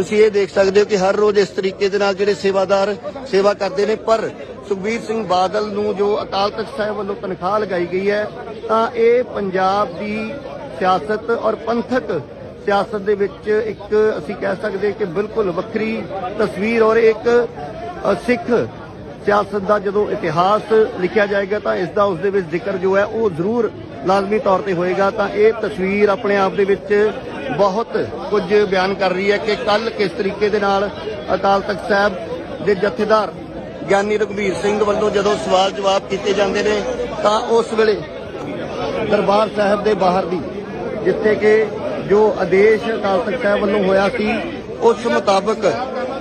ਤੁਸੀਂ ਇਹ ਦੇਖ ਸਕਦੇ ਹੋ ਕਿ ਹਰ ਰੋਜ਼ ਇਸ ਤਰੀਕੇ ਦੇ ਨਾਲ ਜਿਹੜੇ ਸੇਵਾਦਾਰ ਸੇਵਾ ਕਰਦੇ ਨੇ, ਪਰ ਸੁਖਬੀਰ ਸਿੰਘ ਬਾਦਲ ਨੂੰ ਜੋ ਅਕਾਲ ਤਖਤ ਸਾਹਿਬ ਵੱਲੋਂ ਤਨਖਾਹ ਲਗਾਈ ਗਈ ਹੈ, ਤਾਂ ਇਹ ਪੰਜਾਬ ਦੀ ਸਿਆਸਤ ਔਰ ਪੰਥਕ ਸਿਆਸਤ ਦੇ ਵਿੱਚ ਇੱਕ ਅਸੀਂ ਕਹਿ ਸਕਦੇ ਕਿ ਬਿਲਕੁਲ ਵੱਖਰੀ ਤਸਵੀਰ ਔਰ ਇੱਕ ਸਿੱਖ ਸਿਆਸਤ ਦਾ ਜਦੋਂ ਇਤਿਹਾਸ ਲਿਖਿਆ ਜਾਏਗਾ, ਤਾਂ ਇਸ ਦਾ ਉਸ ਦੇ ਵਿੱਚ ਜ਼ਿਕਰ ਜੋ ਹੈ, ਉਹ ਜ਼ਰੂਰ ਲਾਜ਼ਮੀ ਤੌਰ ਤੇ ਹੋਏਗਾ। ਤਾਂ ਇਹ ਤਸਵੀਰ ਆਪਣੇ ਆਪ ਦੇ ਵਿੱਚ ਬਹੁਤ ਕੁਝ ਬਿਆਨ ਕਰ ਰਹੀ ਹੈ ਕਿ ਕੱਲ ਕਿਸ ਤਰੀਕੇ ਦੇ ਨਾਲ ਅਕਾਲ ਤਖਤ ਸਾਹਿਬ ਦੇ ਜਥੇਦਾਰ ਗਿਆਨੀ ਰਘਬੀਰ ਸਿੰਘ ਵੱਲੋਂ ਜਦੋਂ ਸਵਾਲ ਜਵਾਬ ਕੀਤੇ ਜਾਂਦੇ ਨੇ, ਤਾਂ ਉਸ ਵੇਲੇ ਦਰਬਾਰ ਸਾਹਿਬ ਦੇ ਬਾਹਰ ਦੀ, ਜਿੱਥੇ ਕਿ ਜੋ ਆਦੇਸ਼ ਅਕਾਲ ਤਖਤ ਸਾਹਿਬ ਵੱਲੋਂ ਹੋਇਆ ਸੀ, ਉਸ ਮੁਤਾਬਕ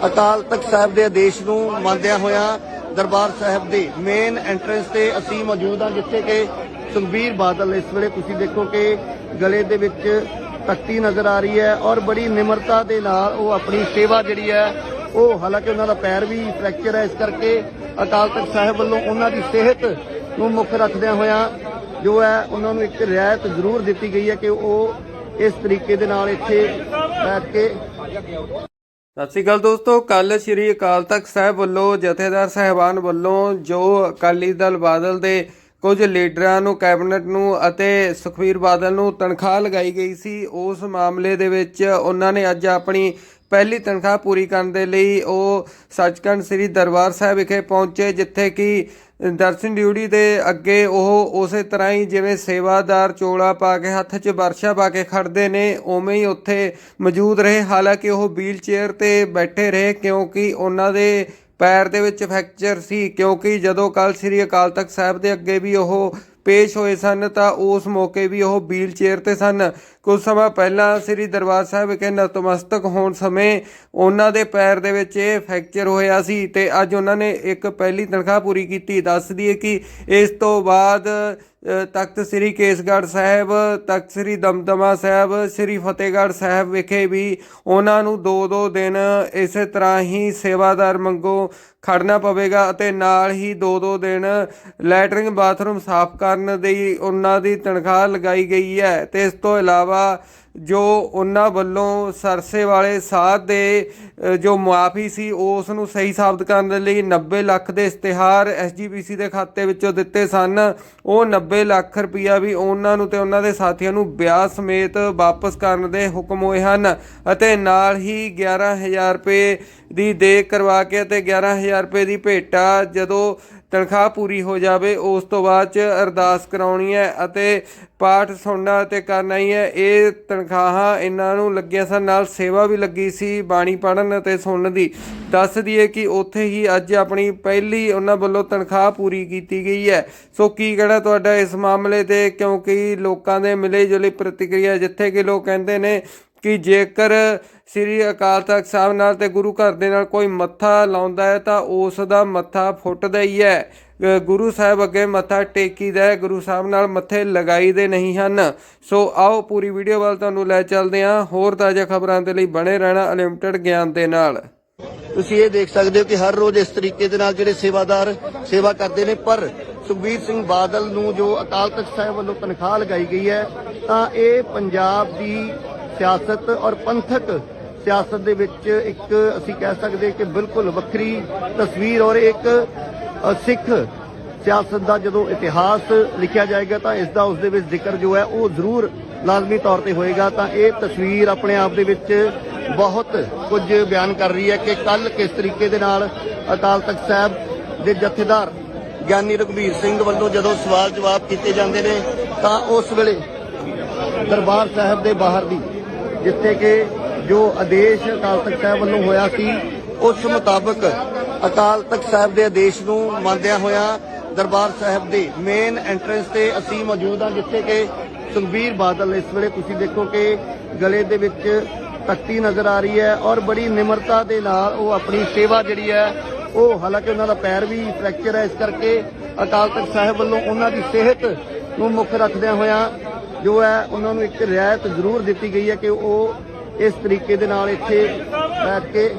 ਅਕਾਲ ਤਖਤ ਸਾਹਿਬ ਦੇ ਆਦੇਸ਼ ਨੂੰ ਮੰਨਦਿਆਂ ਹੋਇਆਂ ਦਰਬਾਰ ਸਾਹਿਬ ਦੇ ਮੇਨ ਐਂਟਰੈਂਸ ਤੇ ਅਸੀਂ ਮੌਜੂਦ ਹਾਂ, ਜਿੱਥੇ ਕਿ ਸੁਖਬੀਰ ਬਾਦਲ ਇਸ ਵੇਲੇ ਤੁਸੀਂ ਦੇਖੋ ਕਿ ਗਲੇ ਦੇ ਵਿੱਚ ਤਖਤੀ ਨਜ਼ਰ ਆ ਰਹੀ ਹੈ ਔਰ ਬੜੀ ਨਿਮਰਤਾ ਦੇ ਨਾਲ ਉਹ ਆਪਣੀ ਸੇਵਾ ਜਿਹੜੀ ਹੈ, ਉਹ ਹਾਲਾਂਕਿ ਉਹਨਾਂ ਦਾ ਪੈਰ ਵੀ ਫ੍ਰੈਕਚਰ ਹੈ ਇਸ ਕਰਕੇ ਅਕਾਲ ਤਖਤ ਸਾਹਿਬ ਵੱਲੋਂ ਉਹਨਾਂ ਦੀ ਸਿਹਤ ਨੂੰ ਮੁੱਖ ਰੱਖਦਿਆਂ ਹੋਇਆਂ ਜੋ ਹੈ ਉਹਨਾਂ ਨੂੰ ਇੱਕ ਰਿਆਇਤ ਜ਼ਰੂਰ ਦਿੱਤੀ ਗਈ ਹੈ ਕਿ ਉਹ ਇਸ ਤਰੀਕੇ ਦੇ ਨਾਲ ਇੱਥੇ ਬੈਠ ਕੇ ਸਤਿ ਸ਼੍ਰੀ ਅਕਾਲ ਦੋਸਤੋ ਕੱਲ ਸ੍ਰੀ ਅਕਾਲ ਤਖਤ ਸਾਹਿਬ ਵੱਲੋਂ ਜਥੇਦਾਰ ਸਾਹਿਬਾਨ ਵੱਲੋਂ ਜੋ ਅਕਾਲੀ ਦਲ ਬਾਦਲ ਦੇ ਕੁਝ ਲੀਡਰਾਂ ਨੂੰ, ਕੈਬਨਿਟ ਨੂੰ ਅਤੇ ਸੁਖਬੀਰ ਬਾਦਲ ਨੂੰ ਤਨਖਾਹ ਲਗਾਈ ਗਈ ਸੀ। ਉਸ ਮਾਮਲੇ ਦੇ ਵਿੱਚ ਉਹਨਾਂ ਨੇ ਅੱਜ ਆਪਣੀ ਪਹਿਲੀ ਤਨਖਾਹ ਪੂਰੀ ਕਰਨ ਦੇ ਲਈ ਉਹ ਸੱਚਖੰਡ ਸ੍ਰੀ ਦਰਬਾਰ ਸਾਹਿਬ ਵਿਖੇ ਪਹੁੰਚੇ, ਜਿੱਥੇ ਕਿ ਦਰਸ਼ਨ ਡਿਊਟੀ ਦੇ ਅੱਗੇ ਉਹ ਉਸੇ ਤਰ੍ਹਾਂ ਹੀ ਜਿਵੇਂ ਸੇਵਾਦਾਰ ਚੋਲਾ ਪਾ ਕੇ ਹੱਥ 'ਚ ਵਰਸ਼ਾ ਪਾ ਕੇ ਖੜਦੇ ਨੇ, ਉਵੇਂ ਹੀ ਉੱਥੇ ਮੌਜੂਦ ਰਹੇ। ਹਾਲਾਂਕਿ ਉਹ ਵੀਲ ਚੇਅਰ ਤੇ ਬੈਠੇ ਰਹੇ ਕਿਉਂਕਿ ਉਹਨਾਂ ਦੇ ਪੈਰ ਦੇ ਵਿੱਚ ਫ੍ਰੈਕਚਰ ਸੀ, ਕਿਉਂਕਿ ਜਦੋਂ ਕੱਲ ਸ੍ਰੀ ਅਕਾਲ ਤਖਤ ਸਾਹਿਬ ਦੇ ਅੱਗੇ ਵੀ ਉਹ ਪੇਸ਼ ਹੋਏ ਸਨ, ਤਾਂ ਉਸ ਮੌਕੇ ਵੀ ਉਹ ਵੀਲ ਚੇਅਰ ਤੇ ਸਨ। ਕੁਝ ਸਮਾਂ ਪਹਿਲਾਂ ਸ੍ਰੀ ਦਰਬਾਰ ਸਾਹਿਬ ਵਿਖੇ ਨਤਮਸਤਕ ਹੋਣ ਸਮੇਂ ਉਹਨਾਂ ਦੇ ਪੈਰ ਦੇ ਵਿੱਚ ਇਹ ਫ੍ਰੈਕਚਰ ਹੋਇਆ ਸੀ ਤੇ ਅੱਜ ਉਹਨਾਂ ਨੇ ਇੱਕ ਪਹਿਲੀ ਤਨਖਾਹ ਪੂਰੀ ਕੀਤੀ। ਦੱਸ ਦਈਏ ਕਿ ਇਸ ਤੋਂ ਬਾਅਦ ਤਖਤ ਸ੍ਰੀ ਕੇਸਗੜ੍ਹ ਸਾਹਿਬ, ਤਖਤ ਸ੍ਰੀ ਦਮਦਮਾ ਸਾਹਿਬ, ਸ੍ਰੀ ਫਤਿਹਗੜ੍ਹ ਸਾਹਿਬ ਵਿਖੇ ਵੀ ਉਹਨਾਂ ਨੂੰ ਦੋ ਦੋ ਦਿਨ ਇਸੇ ਤਰ੍ਹਾਂ ਹੀ ਸੇਵਾਦਾਰ ਮੰਗੋ ਖੜਨਾ ਪਵੇਗਾ ਅਤੇ ਨਾਲ ਹੀ ਦੋ ਦੋ ਦਿਨ ਲੈਟਰਿੰਗ ਬਾਥਰੂਮ ਸਾਫ਼ ਕਰਨ ਦੀ ਉਹਨਾਂ ਦੀ ਤਨਖਾਹ ਲਗਾਈ ਗਈ ਹੈ। ਤੇ ਇਸ ਤੋਂ ਇਲਾਵਾ ਜੋ ਉਹਨਾਂ ਵੱਲੋਂ ਸਰਸੇ ਵਾਲੇ ਸਾਧ ਦੇ ਜੋ ਮੁਆਫੀ ਸੀ, ਉਸ ਨੂੰ ਸਹੀ ਸਾਬਤ ਕਰਨ ਦੇ ਲਈ 90 ਲੱਖ ਦੇ ਇਸ਼ਤਿਹਾਰ ਐਸਜੀਪੀਸੀ ਦੇ ਖਾਤੇ ਵਿੱਚੋਂ ਦਿੱਤੇ ਸਨ। ਉਹ 90 ਲੱਖ ਰੁਪਇਆ ਵੀ ਉਹਨਾਂ ਨੂੰ ਤੇ ਉਹਨਾਂ ਦੇ ਸਾਥੀਆਂ ਨੂੰ ਵਿਆਹ ਸਮੇਤ ਵਾਪਸ ਕਰਨ ਦੇ ਹੁਕਮ ਹੋਏ ਹਨ ਅਤੇ ਨਾਲ ਹੀ 11000 ਰੁਪਏ ਦੀ ਦੇ ਕਰਵਾ ਕੇ ਤੇ 11000 ਰੁਪਏ ਦੀ ਭੇਟਾ ਜਦੋਂ ਤਨਖਾਹ ਪੂਰੀ ਹੋ ਜਾਵੇ, ਉਸ ਤੋਂ ਬਾਅਦ ਚ ਅਰਦਾਸ ਕਰਾਉਣੀ ਹੈ ਅਤੇ ਪਾਠ ਸੁਣਨਾ ਤੇ ਕਰਨਾ ਹੀ ਹੈ। ਇਹ ਤਨਖਾਹਾਂ ਇਹਨਾਂ ਨੂੰ ਲੱਗੀਆਂ ਸਨ, ਨਾਲ ਸੇਵਾ ਵੀ ਲੱਗੀ ਸੀ ਬਾਣੀ ਪੜਨ ਅਤੇ ਸੁਣਨ ਦੀ। ਦੱਸ ਦਈਏ ਕਿ ਉੱਥੇ ਹੀ ਅੱਜ ਆਪਣੀ ਪਹਿਲੀ ਉਹਨਾਂ ਵੱਲੋਂ ਤਨਖਾਹ ਪੂਰੀ ਕੀਤੀ ਗਈ ਹੈ। ਸੋ ਕੀ ਕਹਿਣਾ ਤੁਹਾਡਾ ਇਸ ਮਾਮਲੇ ਤੇ? ਕਿਉਂਕਿ ਲੋਕਾਂ ਦੇ ਮਿਲੇ ਜੁਲੇ ਪ੍ਰਤੀਕਿਰਿਆ ਜਿੱਥੇ ਕਿ ਲੋਕ ਕਹਿੰਦੇ ਨੇ ਕਿ ਜੇਕਰ ਸ੍ਰੀ ਅਕਾਲ ਤਖਤ ਸਾਹਿਬ ਨਾਲ ਤੇ ਗੁਰੂ ਘਰ ਦੇ ਨਾਲ ਕੋਈ ਮੱਥਾ ਲਾਉਂਦਾ ਹੈ ਤਾਂ ਉਸ ਦਾ ਮੱਥਾ ਫੁੱਟਦਾ ਹੀ ਹੈ। ਗੁਰੂ ਸਾਹਿਬ ਅੱਗੇ ਮੱਥਾ ਟੇਕੀਦਾ ਹੈ, ਗੁਰੂ ਸਾਹਿਬ ਨਾਲ ਮੱਥੇ ਲਗਾਈਦੇ ਨਹੀਂ ਹਨ। ਸੋ ਆਓ ਪੂਰੀ ਵੀਡੀਓ ਵੱਲ ਤੁਹਾਨੂੰ ਲੈ ਚੱਲਦੇ ਹਾਂ। ਹੋਰ ਤਾਜ਼ਾ ਖਬਰਾਂ ਦੇ ਲਈ ਬਣੇ ਰਹਿਣਾ ਅਨਲਿਮਟਿਡ ਗਿਆਨ ਦੇ ਨਾਲ। ਤੁਸੀਂ ਇਹ ਦੇਖ ਸਕਦੇ ਹੋ ਕਿ ਹਰ ਰੋਜ਼ ਇਸ ਤਰੀਕੇ ਦੇ ਨਾਲ ਜਿਹੜੇ ਸੇਵਾਦਾਰ ਸੇਵਾ ਕਰਦੇ ਨੇ, ਪਰ ਸੁਖਬੀਰ ਸਿੰਘ ਬਾਦਲ ਨੂੰ ਜੋ ਅਕਾਲ ਤਖਤ ਸਾਹਿਬ ਵੱਲੋਂ ਤਨਖਾਹ ਲਗਾਈ ਗਈ ਹੈ, ਤਾਂ ਇਹ ਪੰਜਾਬ ਦੀ ਸਿਆਸਤ ਔਰ ਪੰਥਕ ਸਿਆਸਤ ਦੇ ਵਿੱਚ ਇੱਕ ਅਸੀਂ ਕਹਿ ਸਕਦੇ ਕਿ ਬਿਲਕੁਲ ਵੱਖਰੀ ਤਸਵੀਰ ਔਰ ਇੱਕ ਸਿੱਖ ਸਿਆਸਤ ਦਾ ਜਦੋਂ ਇਤਿਹਾਸ ਲਿਖਿਆ ਜਾਏਗਾ ਤਾਂ ਇਸ ਦਾ ਉਸ ਦੇ ਵਿੱਚ ਜ਼ਿਕਰ ਜੋ ਹੈ ਉਹ ਜ਼ਰੂਰ ਲਾਜ਼ਮੀ ਤੌਰ ਤੇ ਹੋਏਗਾ ਤਾਂ ਇਹ ਤਸਵੀਰ ਆਪਣੇ ਆਪ ਦੇ ਵਿੱਚ ਬਹੁਤ ਕੁਝ ਬਿਆਨ ਕਰ ਰਹੀ ਹੈ ਕਿ ਕੱਲ ਕਿਸ ਤਰੀਕੇ ਦੇ ਨਾਲ ਅਕਾਲ ਤਖਤ ਸਾਹਿਬ ਦੇ ਜਥੇਦਾਰ ਗਿਆਨੀ ਰਘਬੀਰ ਸਿੰਘ ਵੱਲੋਂ ਜਦੋਂ ਸਵਾਲ ਜਵਾਬ ਕੀਤੇ ਜਾਂਦੇ ਨੇ ਤਾਂ ਉਸ ਵੇਲੇ ਦਰਬਾਰ ਸਾਹਿਬ ਦੇ ਬਾਹਰ ਦੀ ਜਿੱਥੇ ਕਿ ਜੋ ਆਦੇਸ਼ ਅਕਾਲ ਤਖਤ ਸਾਹਿਬ ਵੱਲੋਂ ਹੋਇਆ ਸੀ, ਉਸ ਮੁਤਾਬਕ ਅਕਾਲ ਤਖਤ ਸਾਹਿਬ ਦੇ ਆਦੇਸ਼ ਨੂੰ ਮੰਨਦਿਆਂ ਹੋਇਆ ਦਰਬਾਰ ਸਾਹਿਬ ਦੇ ਮੇਨ ਐਂਟਰੈਂਸ ਤੇ ਅਸੀਂ ਮੌਜੂਦ ਹਾਂ, ਜਿੱਥੇ ਕਿ ਸੁਖਬੀਰ ਬਾਦਲ ਇਸ ਵੇਲੇ ਤੁਸੀਂ ਦੇਖੋ ਕਿ ਗਲੇ ਦੇ ਵਿੱਚ ਤਖਤੀ ਨਜ਼ਰ ਆ ਰਹੀ ਹੈ ਔਰ ਬੜੀ ਨਿਮਰਤਾ ਦੇ ਨਾਲ ਉਹ ਆਪਣੀ ਸੇਵਾ ਜਿਹੜੀ ਹੈ, ਉਹ ਹਾਲਾਂਕਿ ਉਹਨਾਂ ਦਾ ਪੈਰ ਵੀ ਫ੍ਰੈਕਚਰ ਹੈ, ਇਸ ਕਰਕੇ ਅਕਾਲ ਤਖਤ ਸਾਹਿਬ ਵੱਲੋਂ ਉਹਨਾਂ ਦੀ ਸਿਹਤ ਨੂੰ ਮੁੱਖ ਰੱਖਦਿਆਂ ਹੋਇਆਂ ਜੋ ਹੈ, ਉਹਨਾਂ ਨੂੰ ਇੱਕ ਰਿਆਇਤ ਜ਼ਰੂਰ ਦਿੱਤੀ ਗਈ ਹੈ ਕਿ ਉਹ ਇਸ ਤਰੀਕੇ ਦੇ ਨਾਲ ਇੱਥੇ ਬੈਠ ਕੇ